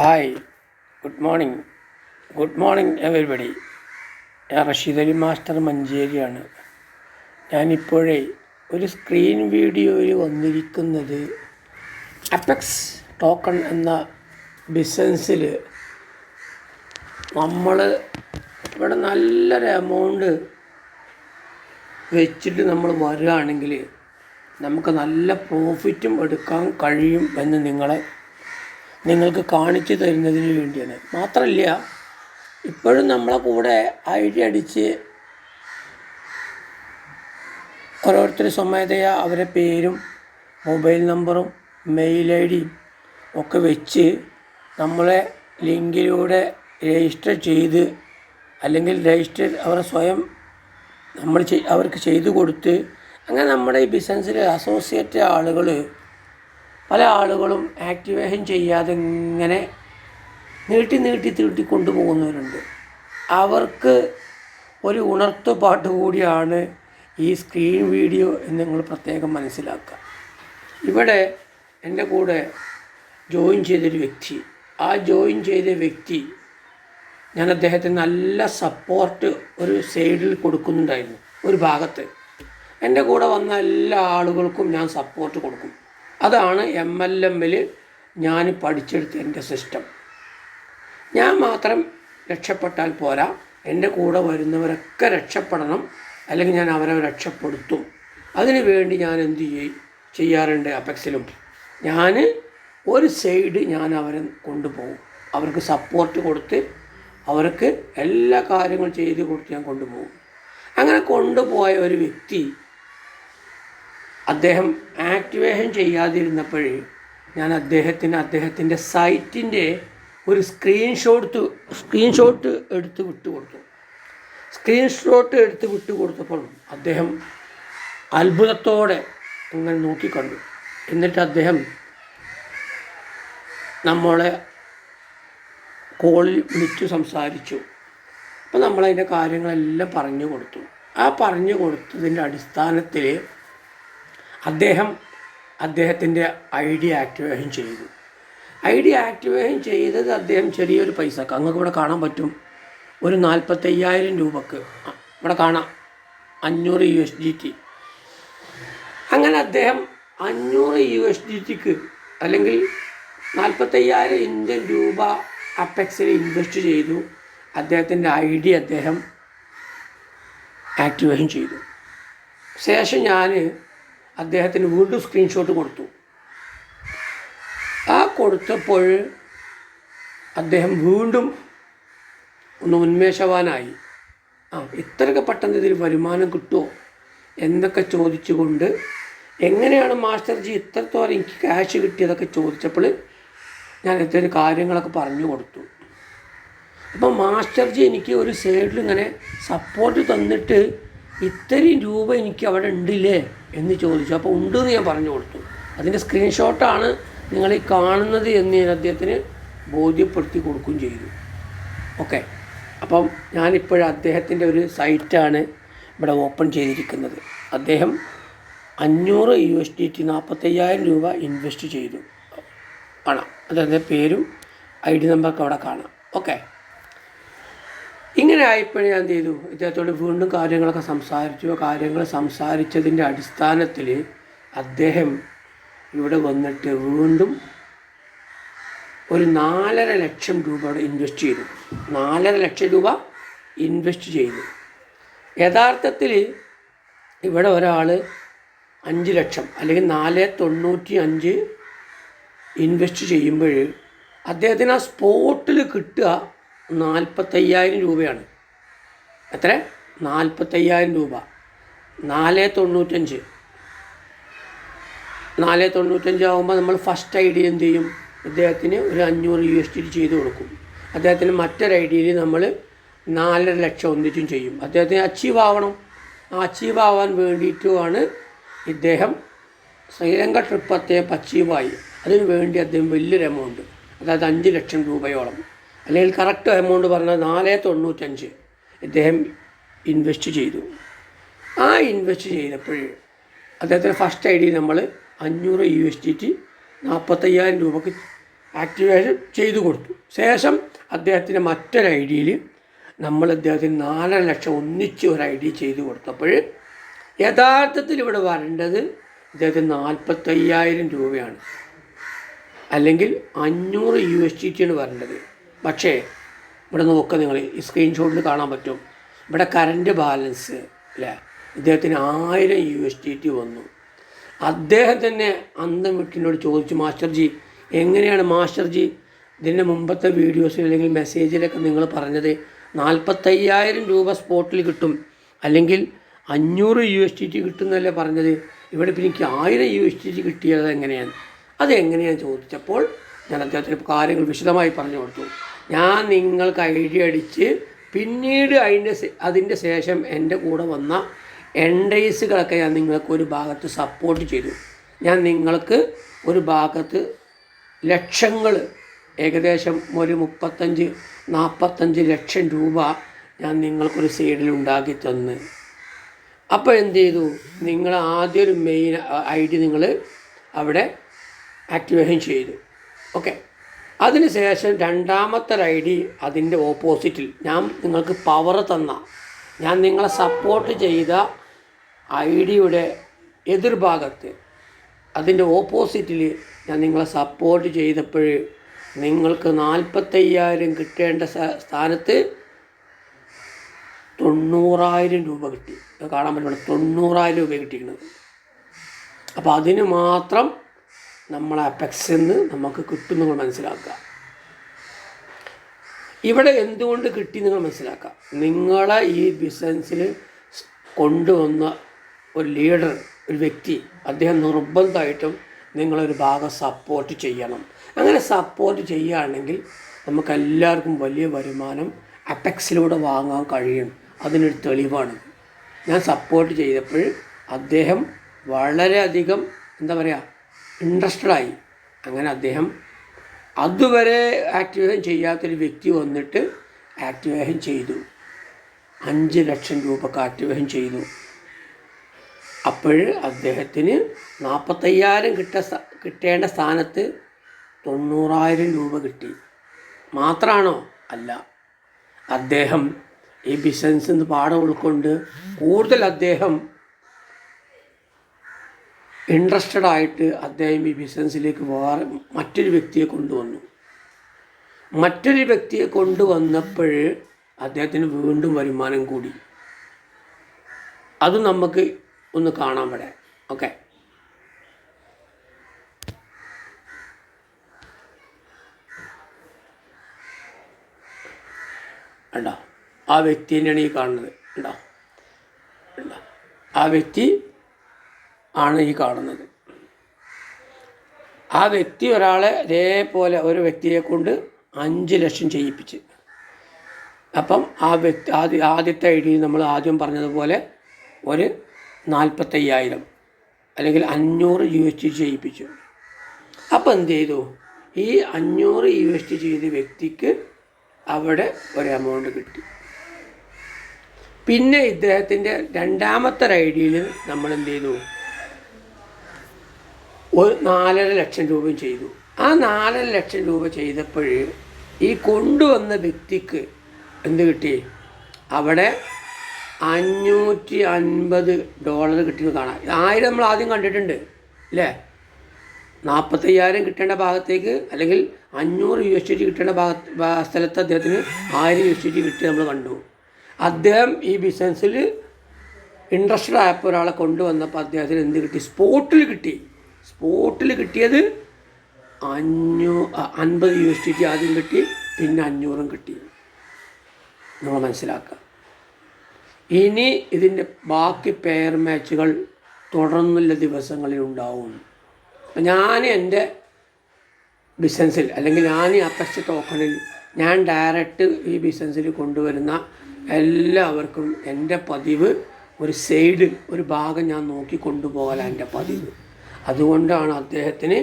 Hi good morning good morning everybody ഞാൻ Rasheed Ali master മഞ്ചേരിയാണ്. ഞാനിപ്പോഴേ ഒരു സ്ക്രീൻ വീഡിയോയിൽ വന്നിരിക്കുന്നത് അപ്പെക്സ് ടോക്കൺ എന്ന ബിസിനസ്സിൽ നമ്മൾ ഇവിടെ നല്ലൊരു എമൗണ്ട് വെച്ചിട്ട് നമ്മൾ വരികയാണെങ്കിൽ നമുക്ക് നല്ല പ്രോഫിറ്റും എടുക്കാൻ കഴിയും എന്ന് നിങ്ങളെ നിങ്ങൾക്ക് കാണിച്ചു തരുന്നതിന് വേണ്ടിയാണ്. മാത്രമല്ല ഇപ്പോഴും നമ്മളെ കൂടെ ഐഡി അടിച്ച് ഓരോരുത്തർ സ്വമേധയാ അവരെ പേരും മൊബൈൽ നമ്പറും മെയിൽ ഐ ഡിയും ഒക്കെ വെച്ച് നമ്മളെ ലിങ്കിലൂടെ രജിസ്റ്റർ ചെയ്ത് അല്ലെങ്കിൽ രജിസ്റ്റർ അവർ സ്വയം നമ്മൾ അവർക്ക് ചെയ്തു കൊടുത്ത് അങ്ങനെ നമ്മുടെ ഈ ബിസിനസ്സിൽ അസോസിയേറ്റ് ആളുകൾ പല ആളുകളും ആക്ടിവേഷൻ ചെയ്യാതെ ഇങ്ങനെ നീട്ടി നീട്ടി തീട്ടി കൊണ്ടുപോകുന്നവരുണ്ട്. അവർക്ക് ഒരു ഉണർത്തുപാട്ട് കൂടിയാണ് ഈ സ്ക്രീൻ വീഡിയോ എന്ന് നിങ്ങൾ പ്രത്യേകം മനസ്സിലാക്കുക. ഇവിടെ എന്റെ കൂടെ ജോയിൻ ചെയ്തൊരു വ്യക്തി. ആ ജോയിൻ ചെയ്ത വ്യക്തി ഞാൻ അദ്ദേഹത്തിന് നല്ല സപ്പോർട്ട് ഒരു സൈഡിൽ കൊടുക്കുന്നുണ്ടായിരുന്നു ഒരു ഭാഗത്ത്. എന്റെ കൂടെ വന്ന എല്ലാ ആളുകൾക്കും ഞാൻ സപ്പോർട്ട് കൊടുക്കും. അതാണ് എം എൽ എമ്മിൽ ഞാൻ പഠിച്ചെടുത്ത എന്റെ സിസ്റ്റം ഞാൻ മാത്രം രക്ഷപ്പെട്ടാൽ പോരാ. എന്റെ കൂടെ വരുന്നവരൊക്കെ രക്ഷപ്പെടണം. അല്ലെങ്കിൽ ഞാൻ അവരെ രക്ഷപ്പെടുത്തും. അതിനു വേണ്ടി ഞാൻ എന്ത് ചെയ്യും ചെയ്യാറുണ്ട് അപെക്സിലും. ഞാൻ ഒരു സൈഡ് ഞാൻ അവരെ കൊണ്ടുപോകും. അവർക്ക് സപ്പോർട്ട് കൊടുത്ത് അവർക്ക് എല്ലാ കാര്യങ്ങളും ചെയ്ത് കൊടുത്ത് ഞാൻ കൊണ്ടുപോകും. അങ്ങനെ കൊണ്ടുപോയ ഒരു വ്യക്തി അദ്ദേഹം ആക്ടിവേഷൻ ചെയ്യാതിരുന്നപ്പോൾ ഞാൻ അദ്ദേഹത്തിന് അദ്ദേഹത്തിന്റെ സൈറ്റിന്റെ ഒരു സ്ക്രീൻഷോട്ട് സ്ക്രീൻഷോട്ട് എടുത്ത് വിട്ടു കൊടുത്തു സ്ക്രീൻഷോട്ട് എടുത്ത് വിട്ടു കൊടുത്തപ്പോൾ അദ്ദേഹം അത്ഭുതത്തോടെ ഇങ്ങനെ നോക്കിക്കണ്ടു. എന്നിട്ട് അദ്ദേഹം നമ്മളെ കോളിൽ വിളിച്ചു സംസാരിച്ചു. അപ്പോൾ നമ്മളതിന്റെ കാര്യങ്ങളെല്ലാം പറഞ്ഞു കൊടുത്തു. ആ പറഞ്ഞു കൊടുത്തതിന്റെ അടിസ്ഥാനത്തിൽ അദ്ദേഹം അദ്ദേഹത്തിന്റെ ഐ ഡി ആക്ടിവേഷൻ ചെയ്തു. ഐ ഡി ആക്ടിവേഷൻ ചെയ്തത് അദ്ദേഹം ചെറിയൊരു പൈസക്ക് അങ്ങക്ക് ഇവിടെ കാണാൻ പറ്റും ഒരു നാൽപ്പത്തയ്യായിരം രൂപക്ക് ഇവിടെ കാണാം അഞ്ഞൂറ് യു എസ് ഡി ടി അങ്ങനെ അദ്ദേഹം അഞ്ഞൂറ് യു എസ് ഡി ടിക്ക് അല്ലെങ്കിൽ നാൽപ്പത്തയ്യായിരം ഇന്ത്യൻ രൂപ അപ്പെക്സിൽ ഇൻവെസ്റ്റ് ചെയ്തു അദ്ദേഹത്തിന്റെ ഐ ഡി അദ്ദേഹം ആക്ടിവേഷൻ ചെയ്തു. ശേഷം ഞാൻ അദ്ദേഹത്തിന് വീണ്ടും സ്ക്രീൻഷോട്ട് കൊടുത്തു. ആ കൊടുത്തപ്പോൾ അദ്ദേഹം വീണ്ടും ഒന്ന് ഉന്മേഷവാനായി. ആ ഇത്രയൊക്കെ പെട്ടെന്ന് ഇതിൽ വരുമാനം കിട്ടുമോ എന്നൊക്കെ ചോദിച്ചുകൊണ്ട് എങ്ങനെയാണ് മാസ്റ്റർജി ഇത്രത്തോളം എനിക്ക് ക്യാഷ് കിട്ടിയതൊക്കെ ചോദിച്ചപ്പോൾ ഞാൻ ഇത്തരം കാര്യങ്ങളൊക്കെ പറഞ്ഞു കൊടുത്തു. അപ്പോൾ മാസ്റ്റർജി എനിക്ക് ഒരു സൈഡിൽ ഇങ്ങനെ സപ്പോർട്ട് തന്നിട്ട് ഇത്രയും രൂപ എനിക്ക് അവിടെ ഉണ്ടില്ലേ എന്ന് ചോദിച്ചു. അപ്പോൾ ഉണ്ട് എന്ന് ഞാൻ പറഞ്ഞു കൊടുത്തു. അതിന്റെ സ്ക്രീൻഷോട്ടാണ് നിങ്ങൾ ഈ കാണുന്നത് എന്ന് ഞാൻ അദ്ദേഹത്തിന് ബോധ്യപ്പെടുത്തി കൊടുക്കുകയും ചെയ്തു. ഓക്കെ. അപ്പം ഞാനിപ്പോഴും അദ്ദേഹത്തിന്റെ ഒരു സൈറ്റാണ് ഇവിടെ ഓപ്പൺ ചെയ്തിരിക്കുന്നത്. അദ്ദേഹം അഞ്ഞൂറ് യു എസ് ഡി ടി നാൽപ്പത്തയ്യായിരം രൂപ ഇൻവെസ്റ്റ് ചെയ്തു. കാണാം. അദ്ദേഹത്തിന്റെ പേരും ഐ ഡി നമ്പറൊക്കെ അവിടെ കാണാം. ഓക്കെ. ഇങ്ങനെ ആയപ്പോൾ ഞാൻ എന്ത് ചെയ്തു? ഇദ്ദേഹത്തോട് വീണ്ടും കാര്യങ്ങളൊക്കെ സംസാരിച്ചു. കാര്യങ്ങൾ സംസാരിച്ചതിന്റെ അടിസ്ഥാനത്തിൽ അദ്ദേഹം ഇവിടെ വന്നിട്ട് വീണ്ടും ഒരു നാലര ലക്ഷം രൂപ ഇൻവെസ്റ്റ് ചെയ്തു. നാലര ലക്ഷം രൂപ ഇൻവെസ്റ്റ് ചെയ്തു. യഥാർത്ഥത്തിൽ ഇവിടെ ഒരാൾ അഞ്ച് ലക്ഷം അല്ലെങ്കിൽ നാല് തൊണ്ണൂറ്റി അഞ്ച് ഇൻവെസ്റ്റ് ചെയ്യുമ്പോൾ അദ്ദേഹത്തിന് ആ സ്പോട്ടിൽ കിട്ടുക നാൽപ്പത്തയ്യായിരം രൂപയാണ്. എത്ര? നാൽപ്പത്തയ്യായിരം രൂപ. നാല് തൊണ്ണൂറ്റഞ്ച്. നാല് തൊണ്ണൂറ്റഞ്ച് ആകുമ്പോൾ നമ്മൾ ഫസ്റ്റ് ഐ ഡി എന്ത് ചെയ്യും? അദ്ദേഹത്തിന് ഒരു അഞ്ഞൂറ് യു എസ് ടി ചെയ്ത് കൊടുക്കും. അദ്ദേഹത്തിന് മറ്റൊരു ഐ ഡിയിൽ നമ്മൾ നാലര ലക്ഷം ഒന്നിച്ചും ചെയ്യും. അദ്ദേഹത്തിന് അച്ചീവ് ആവണം. ആ അച്ചീവ് ആവാൻ വേണ്ടിയിട്ടുമാണ് ഇദ്ദേഹം ശ്രീലങ്ക ട്രിപ്പ് അദ്ദേഹം അച്ചീവായി അതിനു വേണ്ടി അദ്ദേഹം വലിയൊരു എമൗണ്ട് അതായത് അഞ്ച് ലക്ഷം രൂപയോളം. അല്ലെങ്കിൽ കറക്റ്റ് എമൗണ്ട് പറഞ്ഞാൽ നാല് തൊണ്ണൂറ്റഞ്ച് ഇദ്ദേഹം ഇൻവെസ്റ്റ് ചെയ്തു. ആ ഇൻവെസ്റ്റ് ചെയ്തപ്പോൾ അദ്ദേഹത്തിന് ഫസ്റ്റ് ഐ ഡി നമ്മൾ അഞ്ഞൂറ് യു എസ് ഡി ടി നാൽപ്പത്തയ്യായിരം രൂപക്ക് ആക്ടിവേഷൻ ചെയ്തു കൊടുത്തു. ശേഷം അദ്ദേഹത്തിന്റെ മറ്റൊരു ഐ ഡിയിൽ നമ്മൾ അദ്ദേഹത്തിന് നാലര ലക്ഷം ഒന്നിച്ച് ഒരു ഐ ഡി ചെയ്തു കൊടുത്തപ്പോൾ യഥാർത്ഥത്തിൽ ഇവിടെ വരേണ്ടത് ഇദ്ദേഹത്തിന് നാൽപ്പത്തയ്യായിരം രൂപയാണ്. അല്ലെങ്കിൽ അഞ്ഞൂറ് യു എസ് ടി ടി ആണ് വരേണ്ടത്. പക്ഷേ ഇവിടെ നോക്കുക നിങ്ങൾ ഈ സ്ക്രീൻഷോട്ടിൽ കാണാൻ പറ്റും. ഇവിടെ കറന്റ് ബാലൻസ് അല്ലേ ഇദ്ദേഹത്തിന് ആയിരം യു എസ് ടി ടി വന്നു. അദ്ദേഹം തന്നെ അന്തം വിട്ടിനോട് ചോദിച്ചു മാസ്റ്റർജി എങ്ങനെയാണ് മാസ്റ്റർജി ഇതിന്റെ മുമ്പത്തെ വീഡിയോസിൽ അല്ലെങ്കിൽ മെസ്സേജിലൊക്കെ നിങ്ങൾ പറഞ്ഞത് നാൽപ്പത്തയ്യായിരം രൂപ സ്പോട്ടിൽ കിട്ടും. അല്ലെങ്കിൽ അഞ്ഞൂറ് യു എസ് ടി ടി കിട്ടുന്നല്ലേ പറഞ്ഞത്? ഇവിടെ പിന്നെ എനിക്ക് ആയിരം യു എസ് ടി ടി കിട്ടിയത് എങ്ങനെയാണ്? അതെങ്ങനെയാണ് ചോദിച്ചപ്പോൾ ഞാൻ അദ്ദേഹത്തിന് കാര്യങ്ങൾ വിശദമായി പറഞ്ഞു കൊടുത്തു. ഞാൻ നിങ്ങൾക്ക് ഐഡിയ അടിച്ച് പിന്നീട് അതിന്റെ അതിന്റെ ശേഷം എന്റെ കൂടെ വന്ന എൻഡേഴ്സുകളൊക്കെ ഞാൻ നിങ്ങൾക്ക് ഒരു ഭാഗത്ത് സപ്പോർട്ട് ചെയ്തു. ഞാൻ നിങ്ങൾക്ക് ഒരു ഭാഗത്ത് ലക്ഷങ്ങൾ ഏകദേശം ഒരു മുപ്പത്തഞ്ച് നാൽപ്പത്തഞ്ച് ലക്ഷം രൂപ ഞാൻ നിങ്ങൾക്കൊരു സൈഡിൽ ഉണ്ടാക്കി തന്ന്. അപ്പോൾ എന്ത് ചെയ്തു? നിങ്ങൾ ആദ്യം ഒരു മെയിൻ ഐ ഡി നിങ്ങൾ അവിടെ ആക്ടിവേഷൻ ചെയ്തു. ഓക്കെ അതിനുശേഷം രണ്ടാമത്തെ ഐ ഡി അതിന്റെ ഓപ്പോസിറ്റിൽ. ഞാൻ നിങ്ങൾക്ക് പവർ തന്ന ഞാൻ നിങ്ങളെ സപ്പോർട്ട് ചെയ്ത ഐ ഡിയുടെ എതിർഭാഗത്ത് അതിന്റെ ഓപ്പോസിറ്റിൽ ഞാൻ നിങ്ങളെ സപ്പോർട്ട് ചെയ്തപ്പോൾ നിങ്ങൾക്ക് നാൽപ്പത്തയ്യായിരം കിട്ടേണ്ട സ്ഥാനത്ത് തൊണ്ണൂറായിരം രൂപ കിട്ടി. കാണാൻ പറ്റുന്നുണ്ട് തൊണ്ണൂറായിരം രൂപ കിട്ടിയിരിക്കുന്നത്. അപ്പോൾ അതിന് മാത്രം നമ്മൾ അപെക്സിൽ നമുക്ക് കിട്ടും നിങ്ങൾ മനസ്സിലാക്കുക. ഇവിടെ എന്തുകൊണ്ട് കിട്ടി നിങ്ങൾ മനസ്സിലാക്കുക. നിങ്ങളെ ഈ ബിസിനസ്സിൽ കൊണ്ടുവന്ന ഒരു ലീഡർ ഒരു വ്യക്തി അദ്ദേഹം നിർബന്ധമായിട്ടും നിങ്ങളൊരു ഭാഗം സപ്പോർട്ട് ചെയ്യണം. അങ്ങനെ സപ്പോർട്ട് ചെയ്യുകയാണെങ്കിൽ നമുക്കെല്ലാവർക്കും വലിയ വരുമാനം അപെക്സിലൂടെ വാങ്ങാൻ കഴിയും അതിനൊരു തെളിവാണ്. ഞാൻ സപ്പോർട്ട് ചെയ്തപ്പോൾ അദ്ദേഹം വളരെയധികം എന്താ പറയുക ഇൻട്രസ്റ്റഡ് ആയി അങ്ങനെ അദ്ദേഹം അതുവരെ ആക്ടിവേഷൻ ചെയ്യാത്തൊരു വ്യക്തി വന്നിട്ട് ആക്ടിവേഷൻ ചെയ്തു. അഞ്ച് ലക്ഷം രൂപക്ക് ആക്ടിവേഷൻ ചെയ്തു. അപ്പോൾ അദ്ദേഹത്തിന് നാൽപ്പത്തയ്യായിരം കിട്ട കിട്ടേണ്ട സ്ഥാനത്ത് തൊണ്ണൂറായിരം രൂപ കിട്ടി. മാത്രമാണോ അല്ല. അദ്ദേഹം ഈ ബിസിനസ്സിൽ നിന്ന് പാഠം ഉൾക്കൊണ്ട് കൂടുതൽ അദ്ദേഹം ഇൻട്രസ്റ്റഡ് ആയിട്ട് അദ്ദേഹം ഈ ബിസിനസ്സിലേക്ക് വേറെ മറ്റൊരു വ്യക്തിയെ കൊണ്ടുവന്നു. മറ്റൊരു വ്യക്തിയെ കൊണ്ടുവന്നപ്പോൾ അദ്ദേഹത്തിന് വീണ്ടും വരുമാനം കൂടി. അത് നമുക്ക് ഒന്ന് കാണാൻ ഇവിടെ. ഓക്കെ. ഉണ്ടോ ആ വ്യക്തി തന്നെയാണ് ഈ കാണുന്നത്. ഉണ്ടോ ആ വ്യക്തി ആണ് ഈ കാണുന്നത്. ആ വ്യക്തി ഒരാളെ ഇതേപോലെ ഒരു വ്യക്തിയെ കൊണ്ട് അഞ്ച് ലക്ഷം ചെയ്യിപ്പിച്ച്. അപ്പം ആ വ്യക്തി ആദ്യ ആദ്യത്തെ ഐ ഡി നമ്മൾ ആദ്യം പറഞ്ഞതുപോലെ ഒരു നാൽപ്പത്തയ്യായിരം അല്ലെങ്കിൽ അഞ്ഞൂറ് യു എസ് ടി ചെയ്യിപ്പിച്ചു. അപ്പോൾ എന്ത് ചെയ്തു? ഈ അഞ്ഞൂറ് യു എസ് ടി ചെയ്ത വ്യക്തിക്ക് അവിടെ ഒരു എമൗണ്ട് കിട്ടി. പിന്നെ ഇദ്ദേഹത്തിന്റെ രണ്ടാമത്തെ ഐ ഡിയിൽ നമ്മൾ എന്ത് ചെയ്തു? ഒരു നാലര ലക്ഷം രൂപയും ചെയ്തു. ആ നാലര ലക്ഷം രൂപ ചെയ്തപ്പോൾ ഈ കൊണ്ടുവന്ന വ്യക്തിക്ക് എന്ത് കിട്ടി? അവിടെ അഞ്ഞൂറ്റി അൻപത് ഡോളർ കിട്ടിയെന്ന് കാണാം. ആയിരം നമ്മൾ ആദ്യം കണ്ടിട്ടുണ്ട് അല്ലേ? നാൽപ്പത്തയ്യായിരം കിട്ടേണ്ട ഭാഗത്തേക്ക് അല്ലെങ്കിൽ അഞ്ഞൂറ് യു എസ് ടി കിട്ടേണ്ട ഭാഗ സ്ഥലത്ത് അദ്ദേഹത്തിന് ആയിരം യു എസ് ടി കിട്ടി നമ്മൾ കണ്ടു. അദ്ദേഹം ഈ ബിസിനസ്സിൽ ഇൻട്രസ്റ്റഡ് ആയപ്പോൾ ഒരാളെ കൊണ്ടുവന്നപ്പോൾ അദ്ദേഹത്തിന് എന്ത് കിട്ടി? സ്പോട്ടിൽ കിട്ടി. സ്പോട്ടിൽ കിട്ടിയത് അഞ്ഞൂ അൻപത് യു എസ് ടി ആദ്യം കിട്ടി പിന്നെ അഞ്ഞൂറും കിട്ടി. നമ്മൾ മനസ്സിലാക്കുക. ഇനി ഇതിന്റെ ബാക്കി പെയർ മാച്ചുകൾ തുടർന്നുള്ള ദിവസങ്ങളിൽ ഉണ്ടാവും. ഞാൻ എന്റെ ബിസിനസ്സിൽ അല്ലെങ്കിൽ ഞാൻ ഈ അപ്പസ്റ്റ് ടോക്കണിൽ ഞാൻ ഡയറക്റ്റ് ഈ ബിസിനസ്സിൽ കൊണ്ടുവരുന്ന എല്ലാവർക്കും എന്റെ പതിവ് ഒരു സൈഡ് ഒരു ഭാഗം ഞാൻ നോക്കി കൊണ്ടുപോകലാണ് എന്റെ പതിവ്. അതുകൊണ്ടാണ് അദ്ദേഹത്തിന്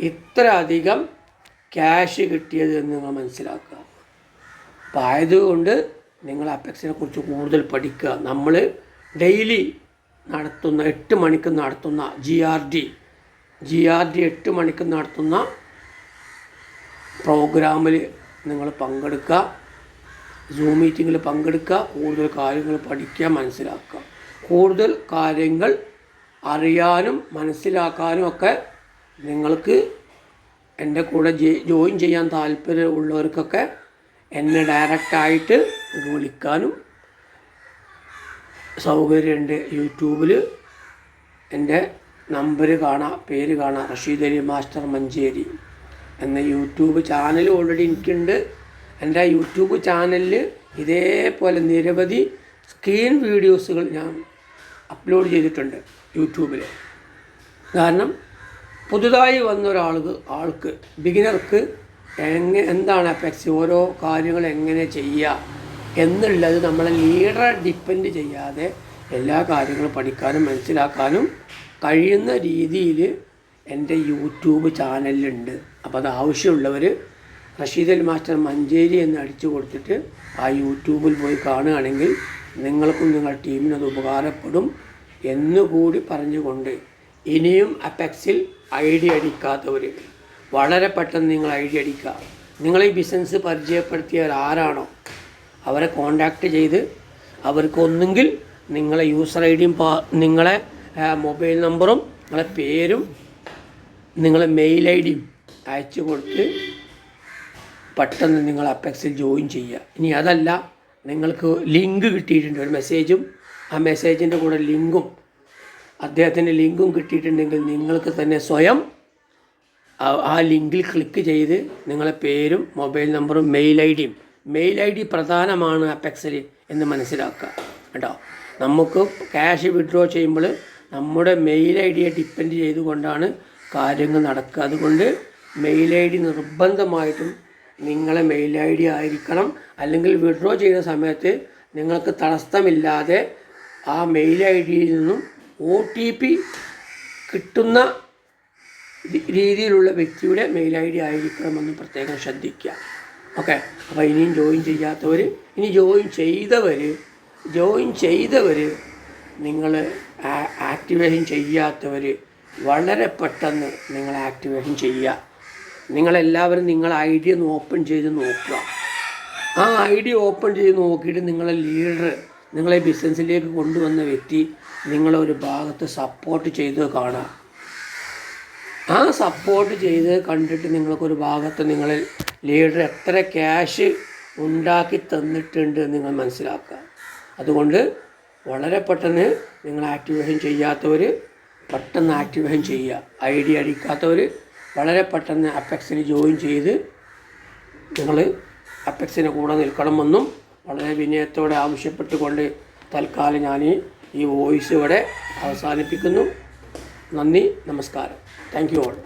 ഇത്ര അധികം ക്യാഷ് കിട്ടിയത് എന്ന് നിങ്ങൾ മനസ്സിലാക്കുക. അപ്പം ആയതുകൊണ്ട് നിങ്ങൾ അപ്പെക്സിനെ കുറിച്ച് കൂടുതൽ പഠിക്കുക. നമ്മൾ ഡെയിലി നടത്തുന്ന എട്ട് മണിക്ക് നടത്തുന്ന G R D G R D എട്ട് മണിക്ക് നടത്തുന്ന പ്രോഗ്രാമിൽ നിങ്ങൾ പങ്കെടുക്കുക. സൂം മീറ്റിങ്ങിൽ പങ്കെടുക്കുക. കൂടുതൽ കാര്യങ്ങൾ പഠിക്കുക മനസ്സിലാക്കുക. കൂടുതൽ കാര്യങ്ങൾ അറിയാനും മനസ്സിലാക്കാനും ഒക്കെ നിങ്ങൾക്ക് എന്റെ കൂടെ ജോയിൻ ചെയ്യാൻ താല്പര്യം ഉള്ളവർക്കൊക്കെ എന്നെ ഡയറക്റ്റായിട്ട് വിളിക്കാനും സൗകര്യമുണ്ട്. യൂട്യൂബിൽ എന്റെ നമ്പർ കാണാം പേര് കാണാം റഷീദ് മാസ്റ്റർ മഞ്ചേരി എന്ന യൂട്യൂബ് ചാനൽ ഓൾറെഡി എനിക്കുണ്ട്. എന്റെ യൂട്യൂബ് ചാനലിൽ ഇതേപോലെ നിരവധി സ്ക്രീൻ വീഡിയോസുകൾ ഞാൻ അപ്ലോഡ് ചെയ്തിട്ടുണ്ട്. യൂട്യൂബിൽ കാരണം പുതുതായി വന്ന ഒരാൾക്ക് ആൾക്ക് ബിഗിനർക്ക് എങ്ങനെ എന്താണ് അപെക്സ് ഓരോ കാര്യങ്ങൾ എങ്ങനെ ചെയ്യുക എന്നുള്ളത് നമ്മളെ ലീഡറെ ഡിപ്പെൻഡ് ചെയ്യാതെ എല്ലാ കാര്യങ്ങളും പഠിക്കാനും മനസ്സിലാക്കാനും കഴിയുന്ന രീതിയിൽ എന്റെ യൂട്യൂബ് ചാനലിലുണ്ട്. അപ്പോൾ അത് ആവശ്യമുള്ളവർ റഷീദൽ മാസ്റ്റർ മഞ്ചേരി എന്ന് അടിച്ചു കൊടുത്തിട്ട് ആ യൂട്യൂബിൽ പോയി കാണുകയാണെങ്കിൽ നിങ്ങൾക്കും നിങ്ങളുടെ ടീമിനും അത് ഉപകാരപ്പെടും. എന്നുകൂടി പറഞ്ഞുകൊണ്ട് ഇനിയും അപെക്സിൽ ഐ ഡി അടിക്കാത്തവർ വളരെ പെട്ടെന്ന് നിങ്ങൾ ഐ ഡി അടിക്കുക നിങ്ങൾ ഈ ബിസിനസ് പരിചയപ്പെടുത്തിയവർ ആരാണോ അവരെ കോണ്ടാക്ട് ചെയ്ത് അവർക്ക് ഒന്നുകിൽ നിങ്ങളെ യൂസർ ഐ ഡിയും നിങ്ങളെ മൊബൈൽ നമ്പറും നിങ്ങളെ പേരും നിങ്ങളെ മെയിൽ ഐ ഡിയും അയച്ചു കൊടുത്ത് പെട്ടെന്ന് നിങ്ങൾ അപ്പെക്സിൽ ജോയിൻ ചെയ്യുക. ഇനി അതല്ല നിങ്ങൾക്ക് ലിങ്ക് കിട്ടിയിട്ടുണ്ട്. ഒരു മെസ്സേജും ആ മെസ്സേജിന്റെ കൂടെ ലിങ്കും അദ്ദേഹത്തിന്റെ ലിങ്കും കിട്ടിയിട്ടുണ്ടെങ്കിൽ നിങ്ങൾക്ക് തന്നെ സ്വയം ആ- ലിങ്കിൽ ക്ലിക്ക് ചെയ്ത് നിങ്ങളെ പേരും മൊബൈൽ നമ്പറും മെയിൽ ഐ ഡിയും മെയിൽ ഐ ഡി പ്രധാനമാണ് അപ്പെക്സിൽ എന്ന് മനസ്സിലാക്കുക. കേട്ടോ? നമുക്ക് ക്യാഷ് വിഡ്രോ ചെയ്യുമ്പോൾ നമ്മുടെ മെയിൽ ഐ ഡിയെ ഡിപ്പെൻഡ് ചെയ്തുകൊണ്ടാണ് കാര്യങ്ങൾ നടക്കുക. അതുകൊണ്ട് മെയിൽ ഐ ഡി നിർബന്ധമായിട്ടും നിങ്ങളെ മെയിൽ ഐ ഡി ആയിരിക്കണം. അല്ലെങ്കിൽ വിഡ്രോ ചെയ്യുന്ന സമയത്ത് നിങ്ങൾക്ക് തടസ്സമില്ലാതെ ആ മെയിൽ ഐ ഡിയിൽ നിന്നും ഒ ടി പി കിട്ടുന്ന രീതിയിലുള്ള വ്യക്തിയുടെ മെയിൽ ഐ ഡി ആയിരിക്കണമെന്ന് പ്രത്യേകം ശ്രദ്ധിക്കുക. ഓക്കെ അപ്പോൾ ഇനിയും ജോയിൻ ചെയ്യാത്തവർ ഇനി ജോയിൻ ചെയ്തവർ ജോയിൻ ചെയ്തവർ നിങ്ങൾ ആക്ടിവേഷൻ ചെയ്യാത്തവർ വളരെ പെട്ടെന്ന് നിങ്ങൾ ആക്ടിവേഷൻ ചെയ്യുക. നിങ്ങളെല്ലാവരും നിങ്ങൾ ഐ ഡി ഒന്ന് ഓപ്പൺ ചെയ്ത് നോക്കുക. ആ ഐ ഡി ഓപ്പൺ ചെയ്ത് നോക്കിയിട്ട് നിങ്ങളെ ലീഡർ നിങ്ങളെ ബിസിനസ്സിലേക്ക് കൊണ്ടുവന്ന വ്യക്തി നിങ്ങളെ ഒരു ഭാഗത്ത് സപ്പോർട്ട് ചെയ്ത് കാണാം. ആ സപ്പോർട്ട് ചെയ്ത് കണ്ടിട്ട് നിങ്ങൾക്കൊരു ഭാഗത്ത് നിങ്ങളിൽ ലീഡർ എത്ര ക്യാഷ് ഉണ്ടാക്കി തന്നിട്ടുണ്ട് നിങ്ങൾ മനസ്സിലാക്കുക. അതുകൊണ്ട് വളരെ പെട്ടെന്ന് നിങ്ങൾ ആക്ടിവേഷൻ ചെയ്യാത്തവർ പെട്ടെന്ന് ആക്ടിവേഷൻ ചെയ്യുക. ഐ ഡി അടിക്കാത്തവർ വളരെ പെട്ടെന്ന് അപ്പെക്സിന് ജോയിൻ ചെയ്ത് നിങ്ങൾ അപ്പെക്സിന് കൂടെ നിൽക്കണമെന്നും വളരെ വിനയത്തോടെ ആവശ്യപ്പെട്ടുകൊണ്ട് തൽക്കാലം ഞാൻ ഈ വോയിസ് ഇവിടെ അവസാനിപ്പിക്കുന്നു. നന്ദി നമസ്കാരം. Thank you all